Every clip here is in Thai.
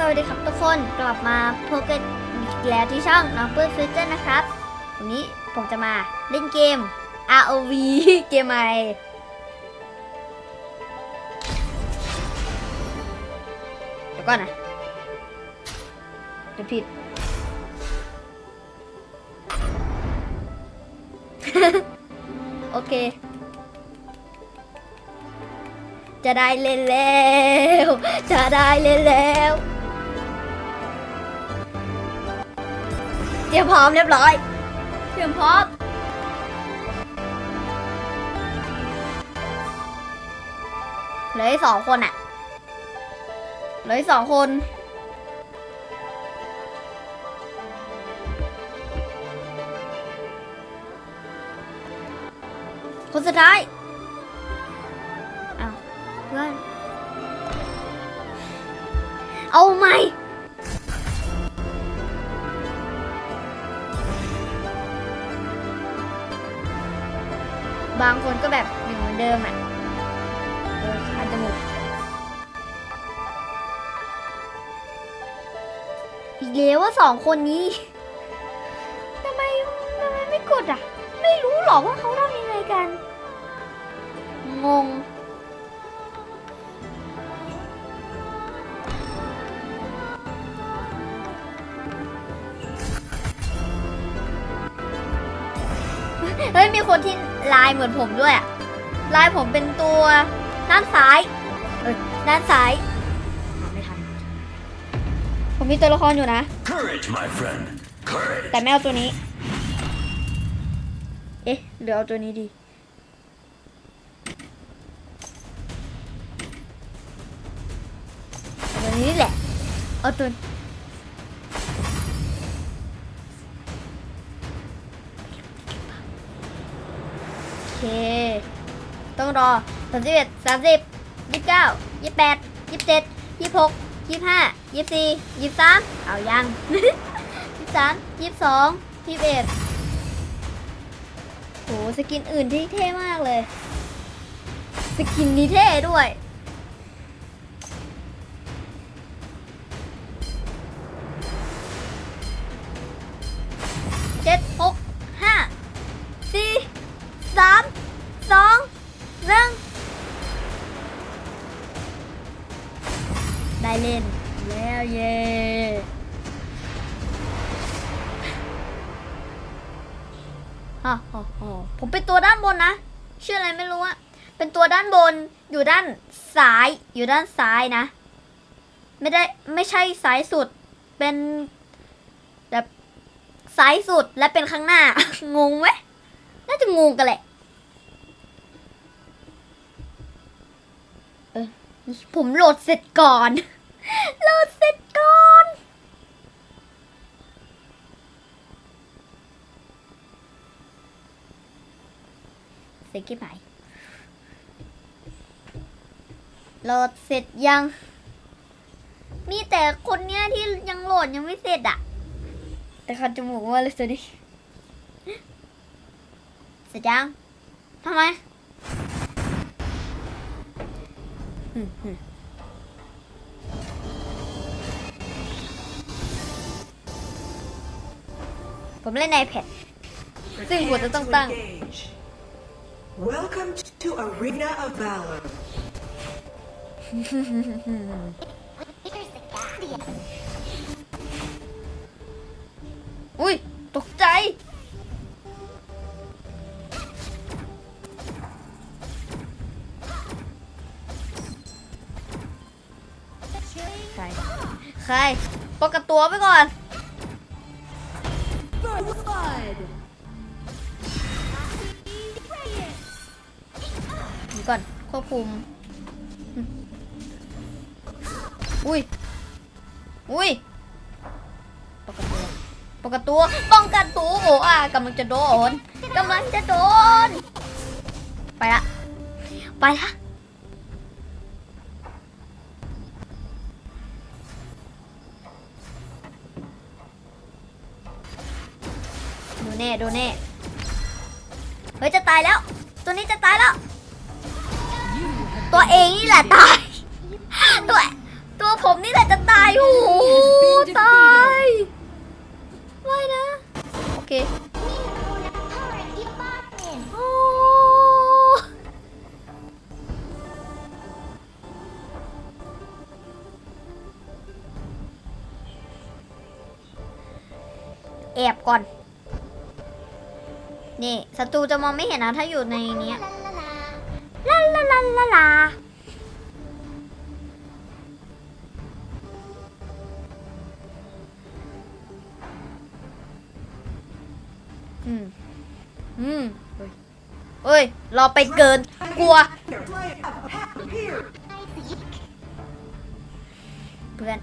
สวัสดีครับทุกคนกลับมาพบกันอีกแล้วที่ช่องน้องเปิ้ลฟิวเจอร์นะครับ วันนี้ผมจะมาเล่นเกม ROV เกมใหม่เดี๋ยวก่อนนะเดี๋ยวผิด โอเค จะได้เล่นแล้ว จะได้เล่นแล้ว รียมพร้อมเรียบร้อย เตรียมพร้อม เหลืออีกสองคนอะเหลืออีกสองคน คนสุดท้าย องคนนี้ทำไมทำไมไม่กดอะ ไม่รู้หรอกว่าเขาทำยังไงกัน งง เฮ้ย มีคนที่ลายเหมือนผมด้วยอะลายผมเป็นตัวด้านซ้ายเอ้ยด้านซ้าย ผมมีตัวละครอยู่นะ Courage, my friend. Courage. แต่ไม่เอาตัวนี้ เอ๊ะหรือเอาตัวนี้ดี เอาตัวนี้แหละ เอาตัว โอเค ต้องรอสามสิบเอ็ดสามสิบยี่สิบเก้ายี่สิบแปดยี่สิบเจ็ดยี่สิบหก ยี่สิบห้ายี่สิบสี่ยี่สิบสามเอายังยี่สิบสามยี่สิบสองยี่สิบเอ็ดโหสกินอื่นที่เท่มากเลย สกินนี้เท่ด้วย ด้านซ้ายอยู่ด้านซ้ายนะ ไม่ได้ไม่ใช่ซ้ายสุดเป็นแบบซ้ายสุดและเป็นข้างหน้า งงไหมน่าจะงงกันแหละเออผมโหลดเสร็จก่อน โหลดเสร็จก่อน เสร็จกี่ไหน โหลดเสร็จยัง มีแต่คนเนี้ยที่ยังโหลดยังไม่เสร็จอะแต่คันจมูกว่าเลยสิดิเสร็จยังทำไมอืมอืมผมเล่นในแพดซึ่งผมจะต้องตั้ง Engage. Welcome to Arena of Valor. อุ้ย ตกใจ ใคร ใครปกกันตัวไปก่อน ก่อน ควบคุม อุ้ย อุ้ยปกกันตัวป้องกันตัวโอ้อะกำลังจะโดนกำลังจะโดน ไปละ ไปละดูแน่ดูแน่ เฮ้ย จะตายแล้ว ตัวนี้จะตายแล้ว ตัวเองนี่แหละตาย ตัวายโอ้ตายว่ายนะ โอเคโอแอบก่อน นี่ศัตรูจะมองไม่เห็นนะ ถ้าอยู่ในนี้ลาลาลาลาลา อืม อืมเฮ้ยเฮ้ย รอไปเกิน กลัว Here. เพื่อน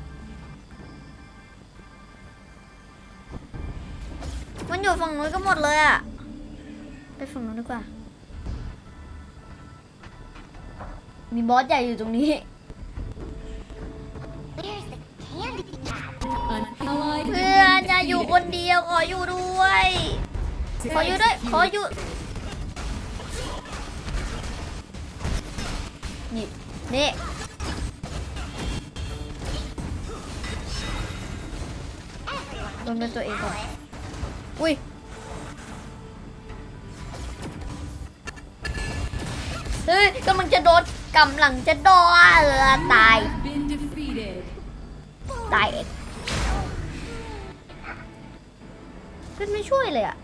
มันอยู่ฝั่งนู้นก็หมดเลยอะไปฝั่งนู้นดีกว่า มีบอสใหญ่อยู่ตรงนี้ An ally เพื่อนอย่าอยู่คนเดียวขออยู่ด้วย ขออยู่ด้วย ขออยู่นี่นี่โดนเป็นตัวเองก่อน อุ้ย เฮ้ยกำลังจะโดนกำลังจะโดนเออตาย ตายเองเพื่อนไม่ช่วยเลยอะเ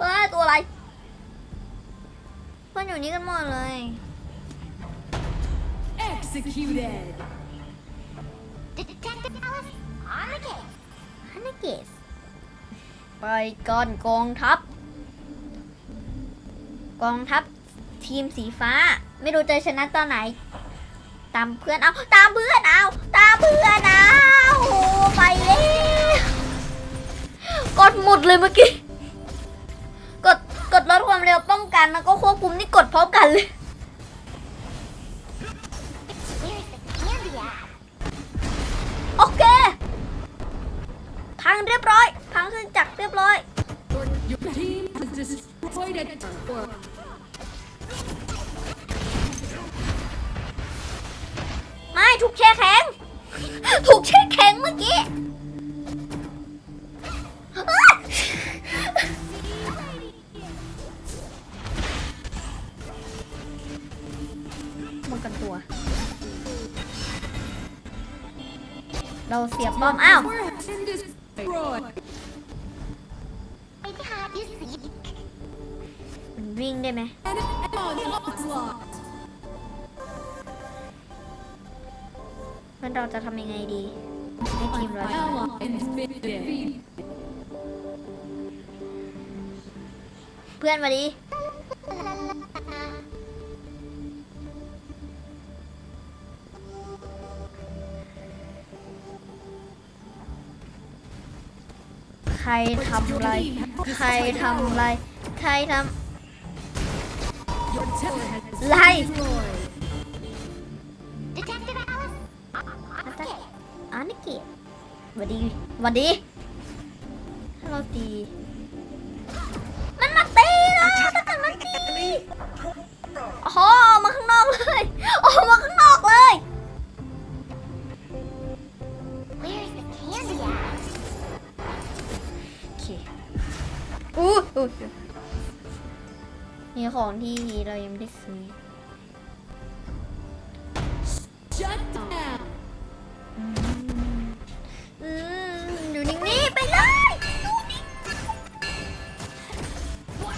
เฮ้ยตัวอะไรเพื่อนอยู่นี่กันหมดเลย Executed. ฮันนเกสไปก่อนกองทัพ กองทัพทีมสีฟ้า ไม่รู้จะชนะตอนไหน ตามเพื่อนเอา ตามเพื่อนเอา ตามเพื่อนเอาโอ้ไปเลยกดหมุดเลยเมื่อกี้ กดลดความเร็วป้องกันแล้วก็ควบคุมนี่กดพร้อมกันเลยโอเค พังเรียบร้อย พังเครื่องจักรเรียบร้อย ไม่ถูกแช่แข็ง ถูกแช่แข็งเมื่อกี้ เราเสียบบอม อ้าว มันวิ่งได้ไหมมันเราจะทำยังไงดีให้ทีมเราเพื่อนมาดิ รทำอะไร ใครทำอะไร ใครท Your tower has ำ been ไล่ destroyed. อานิกิหวัดดีหวัดดี ถ้าเราตี อู้อู้มีของที่เรายังไม่ได้ซื้อ Shut down. อืมอยู่นิ่งๆไปเลยอยู่นิ่ง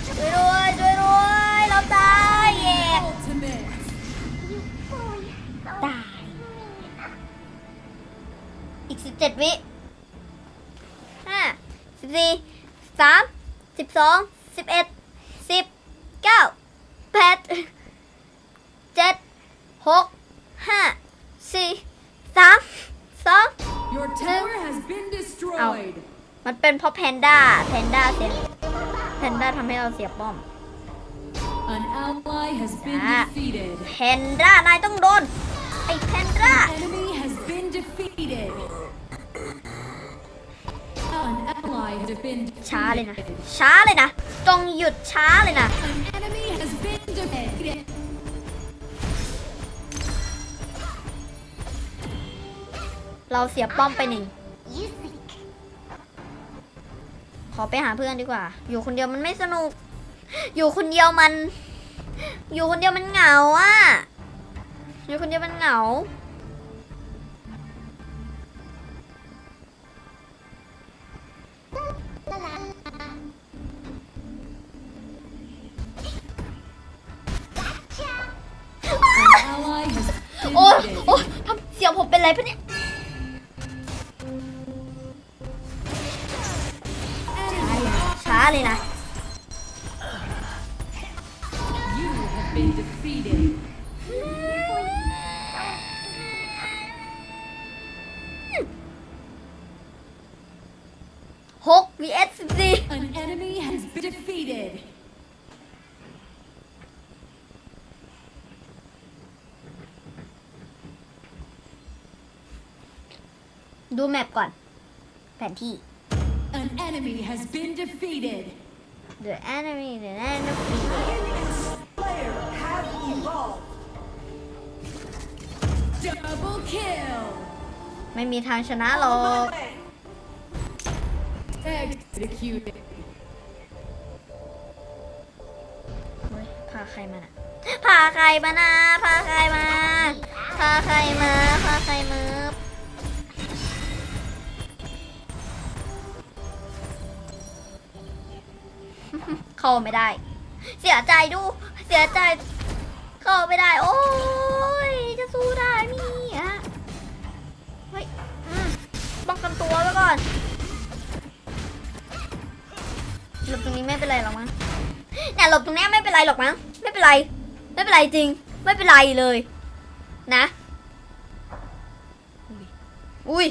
ช่วยด้วยช่วยด้วยเราตายแย่ Ultimate. ตาย อีกสิบเจ็ดวิห้าสิบสี่สาม สิบสองสิบเอ็ดสิบเก้าแปดเจ็ดหกห้าสี่สามสอง Your tower has been destroyed. มันเป็นเพราะแพนด้าแพนด้าเสียแพนด้าทำให้เราเสียป้อม An ally has been Ah. defeated. แพนด้านายต้องโดน ไอ้แพนด้า Enemy has been defeated. ช้าเลยนะ defeated. ช้าเลยนะ จงหยุดช้าเลยนะ An enemy has been defeated. เราเสียป้อมไปหนึ่ง ขอไปหาเพื่อนดีกว่า อยู่คนเดียวมันไม่สนุก อยู่คนเดียวมัน อยู่คนเดียวมันเหงาอะ อยู่คนเดียวมันเหงา โอ้ยโอ้ยทำเสียงผมเป็นไรปะเนี่ย ช้าเลยนะ ดูแมปก่อน แผนที่ An enemy has been defeated. The enemy the enemy Player have evolved. Double kill. ไม่มีทางชนะหรอก Executed. เฮ้ยพาใครมาน่ะ พาใครมานะพาใครมา พาใครมา พาใครมา เข้าไม่ได้ เสียใจดู เสียใจ เข้าไม่ได้ โอ้ย จะสู้ได้มีอะเฮ้ยป้องกันตัวไว้ก่อนหลบตรงนี้ไม่เป็นไรหรอกมั้งเนี่ยหลบตรงนี้ไม่เป็นไรหรอกมั้ง ไม่เป็นไร ไม่เป็นไรจริง ไม่เป็นไรเลย นะ อุ้ย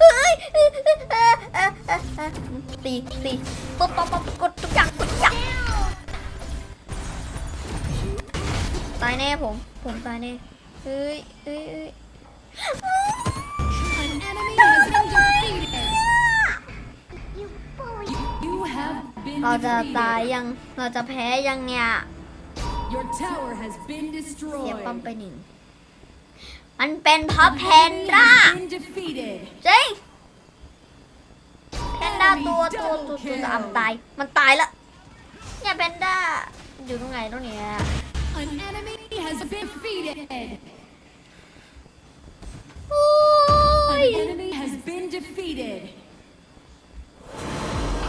เอ้ยเอ้ยเอ้ยเอ้ยเอ้ยเอ้ยเอ้ยตีตีปุ๊บปุ๊บปุ๊บกดทุกอย่างกด ยาตายแน่ผม ผมตายแน่เฮ้ยเอ้ยเอ้ยเราจะตายยัง เราจะแพ้ยังเนี่ยเสียป้อมไปหนึ่ง มันเป็นเพราะแพนด้าจริงแพนด้าตัวตัวตัวตัวจะอ่ำตาย มันตายแล้ว เนี่ยแพนด้าอยู่ตรงไหนตรงเนี้ย An enemy has been defeated. โอ้ย An enemy has been defeated.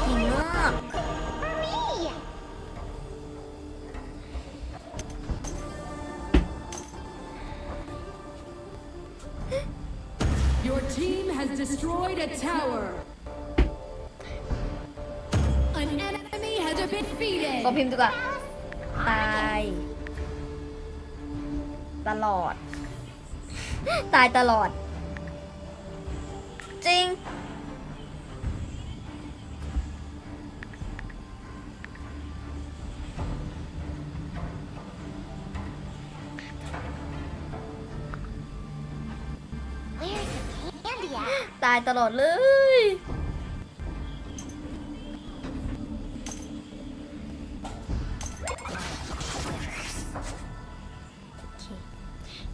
หินมาก Your team has destroyed a tower. An พิมพ์ดีกว่า ตาย ตลอด ตายตลอด จริงตายตลอดเลย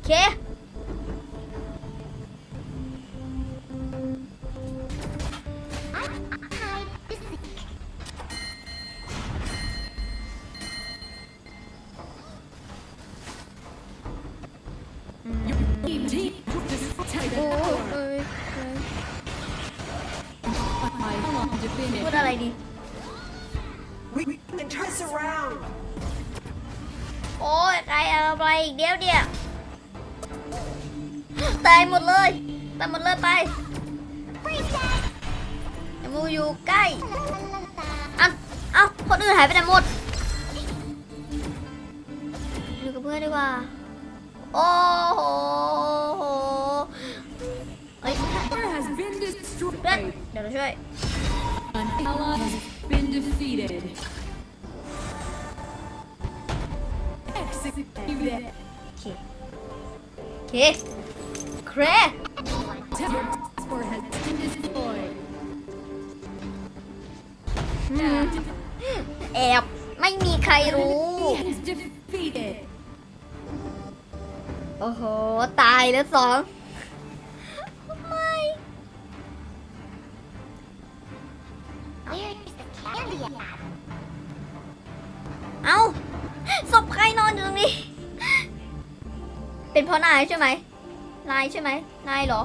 โื่นหายไปไหนหมดอยู่กับเพื่อนดีกว่า โอ้โหเฮ้ยเพื่นเดี๋ยวเราช่วยโอเคโอเคเคร้อืม แอบไม่มีใครรู้ โอ้โห ตายแล้วสองไม่เอาศพใครนอนอยู่ตรงนี้ เป็นเพราะนายใช่ไหมนายใช่ไหมนายเหรอ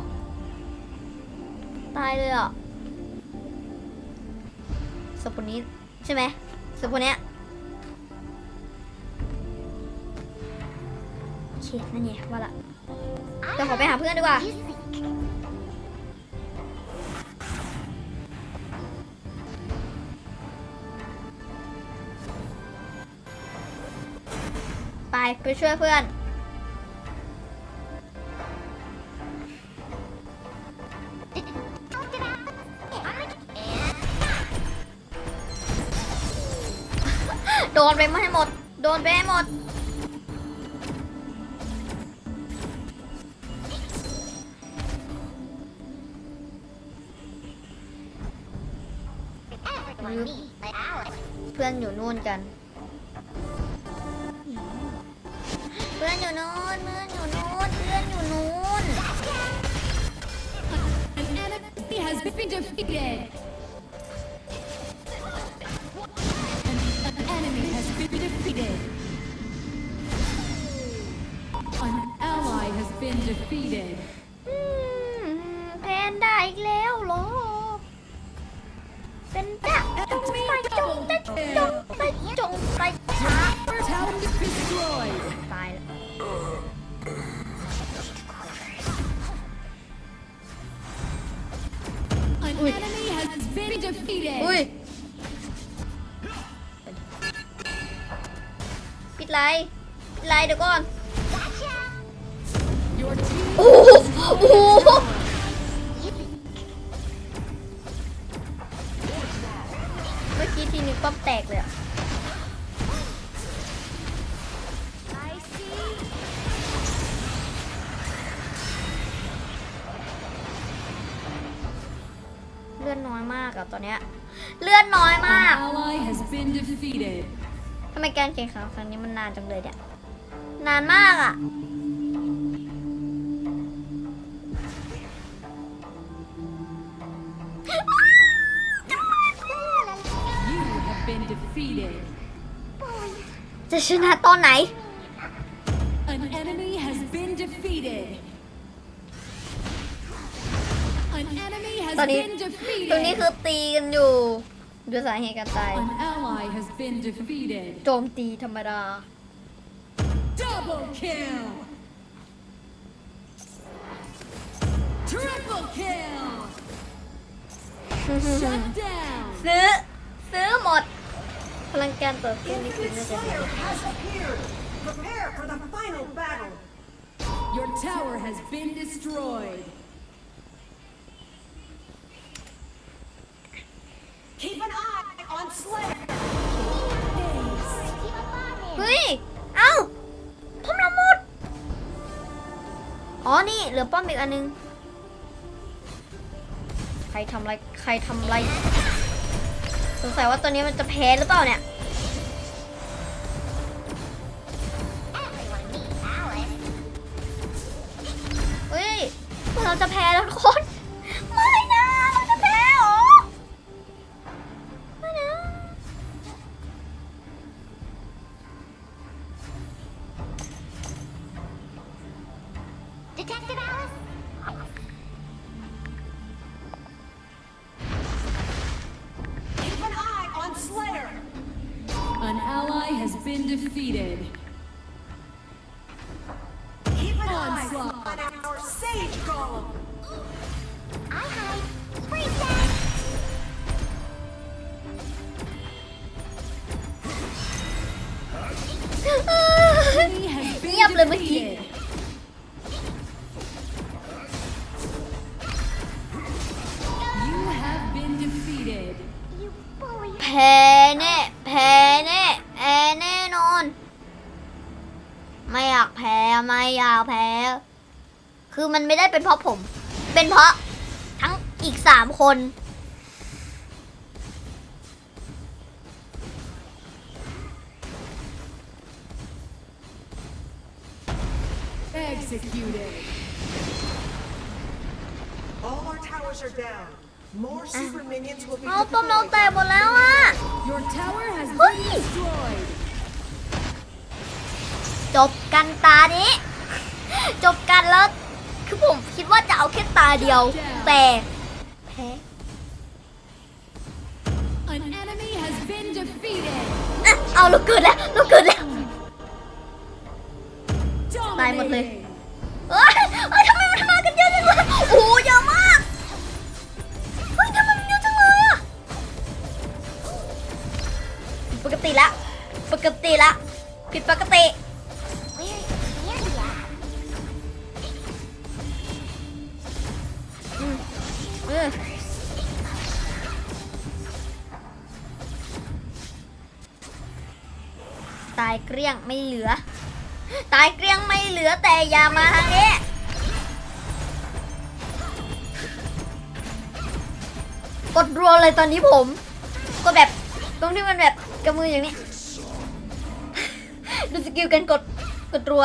ตายเลยอะศพคนนี้ใช่ไหม สักคนเนี้ยโอเคนั่นไงว่าละเดี๋ยวขอไปหาเพื่อนดีกว่า ไปไปช่วยเพื่อน โดนไปไม่ให้หมด โดนไปให้หมด เพื่อนอยู่นู่นกัน เพื่อนอยู่นู่น เพื่อนอยู่นู่น เพื่อนอยู่นู่น An enemy has been defeated. Defeated. An ally has been defeated. อืมแพนได้อีกแล้วเหรอ เป็นจ้าจงไปจงไปจงไปจงไปช้า Tower destroyed. ไลน์ปิดไลน์เดี๋ยวก่อน Your team โอ้โห การแข่งขันครั้งนี้มันนานจังเลยเนี่ยนานมากอะ You have been defeated. จะชนะตอนไหน An enemy has been defeated. An enemy has ตอนนี้ been ตรงนี้ defeated. คือตีกันอยู่ ดูสาเหตุการตาย An ally has been defeated. โจมตีธรรมดา Double kill. Triple kill. Shut down. ซื้อ ซื้อหมด พลังการต่อสู้นี่คือ Infinite น่าจะดี Slayer has appeared. Prepare for the final battle. Your tower has been destroyed. Keep an eye on Slayer. เฮ้ย เอ้าป้อมละหมด อ๋อ นี่เหลือป้อมอีกอันนึง ใครทำอะไร ใครทำอะไร สงสัยว่าตัวนี้มันจะแพ้หรือเปล่าเนี่ย เฮ้ยพวกเราจะแพ้แล้วทุกคน been defeated. Keep an eye Onslaught. on our Sage Golem. I hide. Princess! Enemy has been เเป็นเพราะผม เป็นเพราะทั้งอีกสามคน Executed. All our towers are down. More super minions will be เอาต้มเราแตกหมดแล้วอะ Your tower has Hey! been destroyed. จบกันตานี้ จบกันแล้ว คือผมคิดว่าจะเอาแค่ตาเดียว แต่แพ้ An enemy has been defeated. อะเอาเราเกิดแล้วเราเกิดแล้ว Tay một liền. Dominating. เอ้ยเอ้ยทำไมมันมากันเยอะจังเลยโอ้โหเยอะมาก เฮ้ยทำไมมันเยอะจังเลยอะปกติละ ปกติละ ผิดปกติ เออตายเกลี้ยงไม่เหลือ ตายเกลี้ยงไม่เหลือแต่อย่ามาทางนี้กดรัวเลยตอนนี้ผมก็แบบตรงที่มันแบบกำมืออย่างนี้ ดูสกิลกันกดกดรัว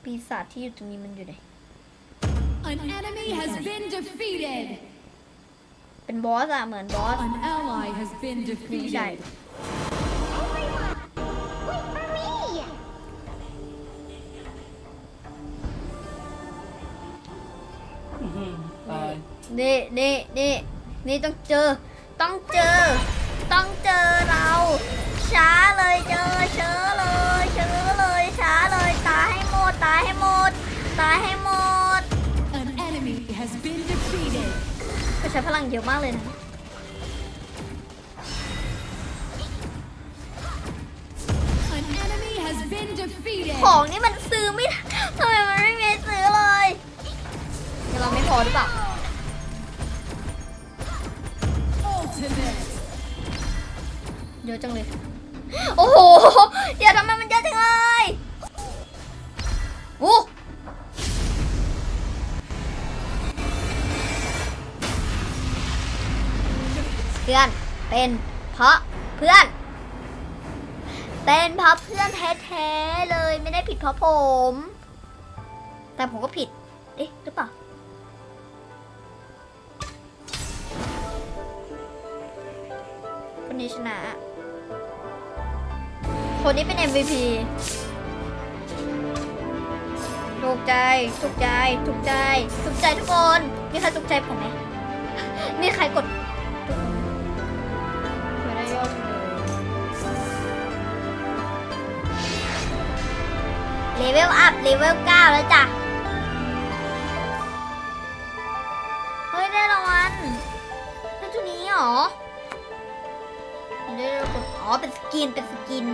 ปีศาจที่อยู่ตรงนี้มันอยู่ไหน An enemy has been defeated. เป็นบอสอะเหมือนบอส An ally has been ไม่ใช่ defeated. Wait for me! ตายนี่นี่นี่นี่ต้องเจอ ต้องเจอ ต้องเจอเรา ช้าเลยเจอเชื้อเลย ใช้พลังเยอะมากเลยนะ An enemy has been defeated. ของนี่มันซื้อไม่ได้ทำไมมันไม่มีให้ซื้อเลยเดี๋ยวเราไม่พอหรือเปล่า Ultimate. เยอะจังเลย โอ้โหเดี๋ยวทำไมมันเยอะจังเลย เป็นเพราะเพื่อน เป็นเพราะเพื่อนแท้ๆเลยไม่ได้ผิดเพราะผม แต่ผมก็ผิด เอ๊ะหรือเปล่าคนนี้ชนะ คนนี้เป็น MVP ถูกใจ ถูกใจ ถูกใจ ถูกใจทุกคน มีใครถูกใจผมไหมมีใครกด เลเวลอัพเลเวล9แล้วจ้ะ เฮ้ย ได้รางวัลได้ตัวนี้หรอได้รางวัลอ๋อ เป็นสกิน เป็นสกิน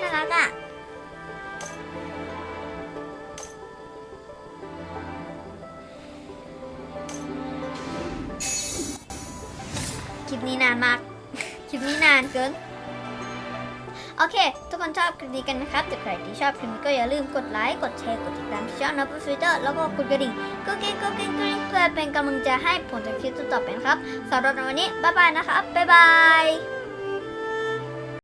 น่ารักอะคลิปนี้นานมาก คลิปนี้นานเกิน โอเค ทุกคนชอบคลิปนี้กันนะครับแต่ใครที่ชอบคลิปนี้ก็อย่าลืมกดไลค์ กดแชร์ กดติดตามที่ช่องนับฟิเตอร์แล้วก็กดกระดิ่งก็เก่งก็เก่งก็เกิ๊กเพื่อเป็นกำลังใจให้ผมจะคลิปต่อไปนะครับสำหรับวันนี้บ๊ายบายนะครับบ๊ายบาย